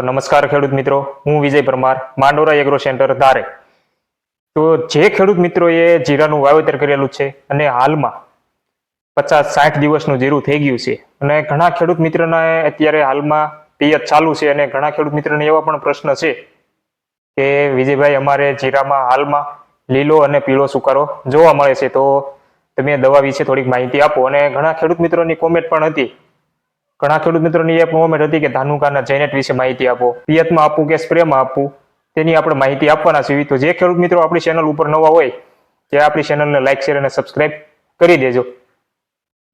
તો નમસ્કાર ખેડૂત મિત્રો, હું વિજય પરમાર, માંડોરા એગ્રો સેન્ટર ધારે. તો જે ખેડૂત મિત્રોએ જીરાનું વાવેતર કરેલું છે અને હાલમાં પચાસ સાઠ દિવસનું જીરું થઈ ગયું છે અને ઘણા ખેડૂત મિત્રોને અત્યારે હાલમાં પિયત ચાલુ છે અને ઘણા ખેડૂત મિત્રોને એવા પણ પ્રશ્ન છે કે, વિજયભાઈ, અમારે જીરામાં હાલમાં લીલો અને પીળો સુકારો જોવા મળે છે, તો તમે દવા વિશે થોડીક માહિતી આપો. અને ઘણા ખેડૂત મિત્રોની કોમેન્ટ પણ હતી ઘણા ખેડૂત મિત્રોની એ કોમેન્ટ હતી કે ધાનુકાના જેનેટ વિશે માહિતી આપો. પિયતમાં આપવું કે સ્પ્રેમાં આપવું? તેની આપણે માહિતી આપવાના છીએ. તો જે ખેડૂત મિત્રો આપણી ચેનલ ઉપર નવા હોય, તે આપણી ચેનલને લાઈક શેર અને સબસ્ક્રાઇબ કરી દેજો.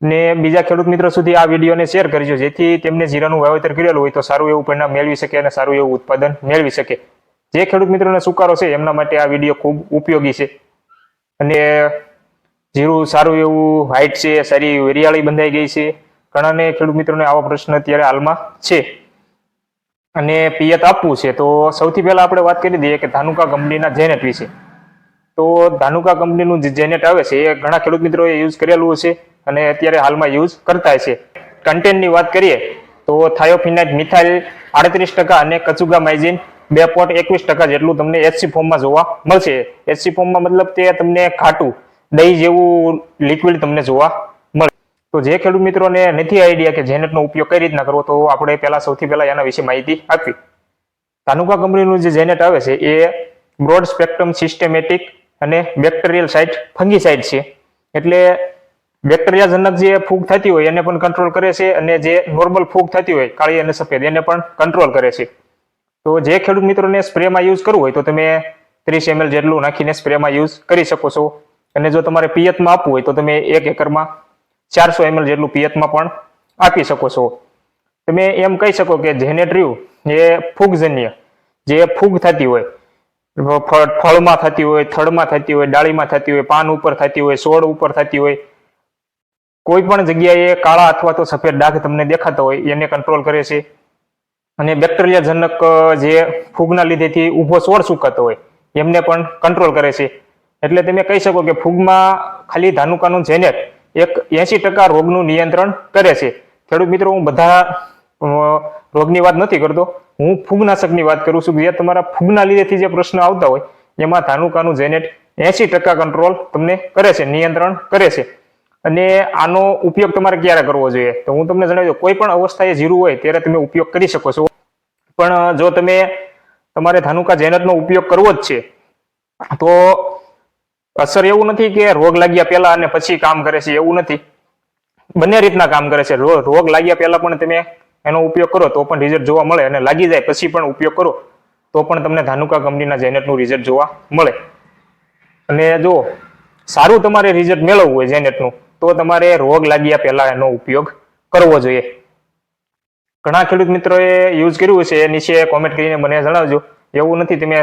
ને બીજા ખેડૂત મિત્રો સુધી આ વિડીયોને શેર કરજો જેથી તેમને જીરાનું વાવેતર કરેલું હોય તો સારું એવું પરિણામ મેળવી શકે અને સારું એવું ઉત્પાદન મેળવી શકે. જે ખેડૂત મિત્રોને સુકારો છે, એમના માટે આ વીડિયો ખૂબ ઉપયોગી છે. અને જીરું સારું એવું હાઈટ છે, સારી વેરિયાળી બંધાઈ ગઈ છે. ઘણાને ખેડૂત મિત્રોને આવા પ્રશ્ન અત્યારે હાલમાં છે. અને પિયત આપવું છે, તો સૌથી પહેલા આપણે વાત કરી દઈએ કે ધાનુકા કંપનીના જેનેટ વિશે. તો ધાનુકા કંપનીનું જે જેનેટ આવે છે, એ ઘણા ખેડૂત મિત્રોએ યુઝ કરેલું છે અને અત્યારે હાલમાં યુઝ કરતા છે. કન્ટેન્ટની વાત કરીએ, તો થાયોફિનાઇટ મિથાઇલ આડત્રીસ ટકા અને કચુગા માઇઝિન બે પોઈન્ટ એકવીસ ટકા જેટલું તમને એચસી ફોર્મમાં જોવા મળશે. એચસી ફોર્મમાં મતલબ તે તમને ખાટું, દહીં જેવું લિક્વિડ તમને જોવા તો જે ખેડૂત મિત્રોને નથી આઈડિયા કે જેનેટનો ઉપયોગ કઈ રીતના કરવો, તો આપણે પહેલા સૌથી પહેલા એના વિશે માહિતી આપવી. ધાનુકા કંપનીનું જે જેનેટ આવે છે, એ બ્રોડ સ્પેક્ટ્રમ સિસ્ટેમેટિક અને બેક્ટેરિયલ સાઇટ ફંગીસાઇડ છે. એટલે બેક્ટેરિયાજનક જે ફૂગ થતી હોય, એને પણ કંટ્રોલ કરે છે અને જે નોર્મલ ફૂગ થતી હોય, કાળી અને સફેદ, એને પણ કંટ્રોલ કરે છે. તો જે ખેડૂત મિત્રોને સ્પ્રેમાં યુઝ કરવું હોય, તો તમે ત્રીસ એમએલ જેટલું નાખીને સ્પ્રેમાં યુઝ કરી શકો છો. અને જો તમારે પિયતમાં આપવું હોય, તો તમે એક એકરમાં ચારસો એમએલ જેટલું પિયતમાં પણ આપી શકો છો. તમે એમ કહી શકો કે જેનેટ્રિવ એ ફૂગજન્ય, જે ફૂગ થતી હોય ફળમાં થતી હોય, થડમાં થતી હોય, ડાળીમાં થતી હોય, પાન ઉપર થતી હોય છોડ ઉપર થતી હોય, કોઈ પણ જગ્યાએ કાળા અથવા તો સફેદ ડાઘ તમને દેખાતા હોય, એને કંટ્રોલ કરે છે. અને બેક્ટેરિયાજનક જે ફૂગના લીધેથી ઊભો છોડ સુકાતો હોય, એમને પણ કંટ્રોલ કરે છે. એટલે તમે કહી શકો કે ફૂગમાં ખાલી ધાનુકાનું જેનેટ એક એસી ટકા રોગનું નિયંત્રણ કરે છે. ખેડૂત મિત્રો, હું બધા રોગની વાત નથી કરતો. હું ફૂગનાશકની વાત કરું છું. જે તમારા ફૂગના લીધેથી જે પ્રશ્ન આવતા હોય, એમાં ધાનુકાનું જેનેટ એસી ટકા કંટ્રોલ તમને કરે છે, નિયંત્રણ કરે છે. અને આનો ઉપયોગ તમારે ક્યારે કરવો જોઈએ? તો હું તમને જણાવી દઉં, કોઈ પણ અવસ્થાએ જીરું હોય, ત્યારે તમે ઉપયોગ કરી શકો છો. પણ, જો તમે તમારે ધાનુકા જેનેટનો ઉપયોગ કરવો જ છે, તો અસર એવું નથી કે રોગ લાગ્યા પહેલા અને પછી કામ કરે છે, એવું નથી. બંને રીતના કામ કરે છે. રોગ લાગ્યા પહેલા પણ તમે એનો ઉપયોગ કરો, તો પણ રિઝલ્ટ જોવા મળે. અને લાગી જાય પછી પણ ઉપયોગ કરો, તો પણ તમને ધાનુકા કંપનીના જેનેટનું રિઝલ્ટ જોવા મળે. અને જો સારું તમારે રિઝલ્ટ મેળવવું હોય જેનેટનું તો તમારે રોગ લાગ્યા પહેલા એનો ઉપયોગ કરવો જોઈએ. ઘણા ખેડૂત મિત્રોએ યુઝ કર્યું છે નીચે કોમેન્ટ કરીને મને જણાવજો. એવું નથી, તમે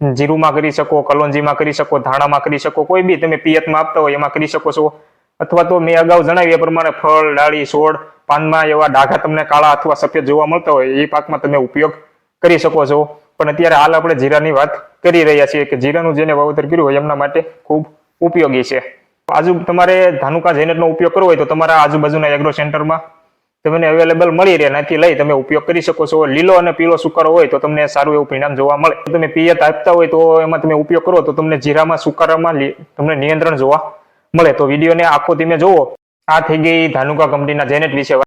જીરુમાં કરી શકો કલોંજીમાં કરી શકો, ધાણામાં કરી શકો, કોઈ બી તમે પિયતમાં આપતા હોય એમાં કરી શકો છો. અથવા તો મેં અગાઉ જણાવ્યું એ પ્રમાણે ફળ, ડાળી છોડ પાનમાં એવા ડાઘા તમને કાળા અથવા સફેદ જોવા મળતા હોય, એ પાકમાં તમે ઉપયોગ કરી શકો છો. પણ અત્યારે હાલ આપણે જીરાની વાત કરી રહ્યા છીએ કે જીરાનું જેને વાવેતર કર્યું હોય એમના માટે ખૂબ ઉપયોગી છે. આજુ તમારે ધાનુકા જેનેટનો ઉપયોગ કરવો હોય તો તમારા આજુબાજુના એગ્રો સેન્ટરમાં તમને અવેલેબલ મળી રહે, એનાથી લઈ તમે ઉપયોગ કરી શકો છો. લીલો અને પીળો સુકારો હોય તો તમને સારું એવું પરિણામ જોવા મળે. તમે પિયત આપતા હોય તો એમાં તમે ઉપયોગ કરો, તો તમને જીરામાં સુકારામાં તમને નિયંત્રણ જોવા મળે. તો વિડીયોને આખો તમે જોવો આ થઈ ગઈ ધાનુકા કંપનીના જેનેટ વિશે.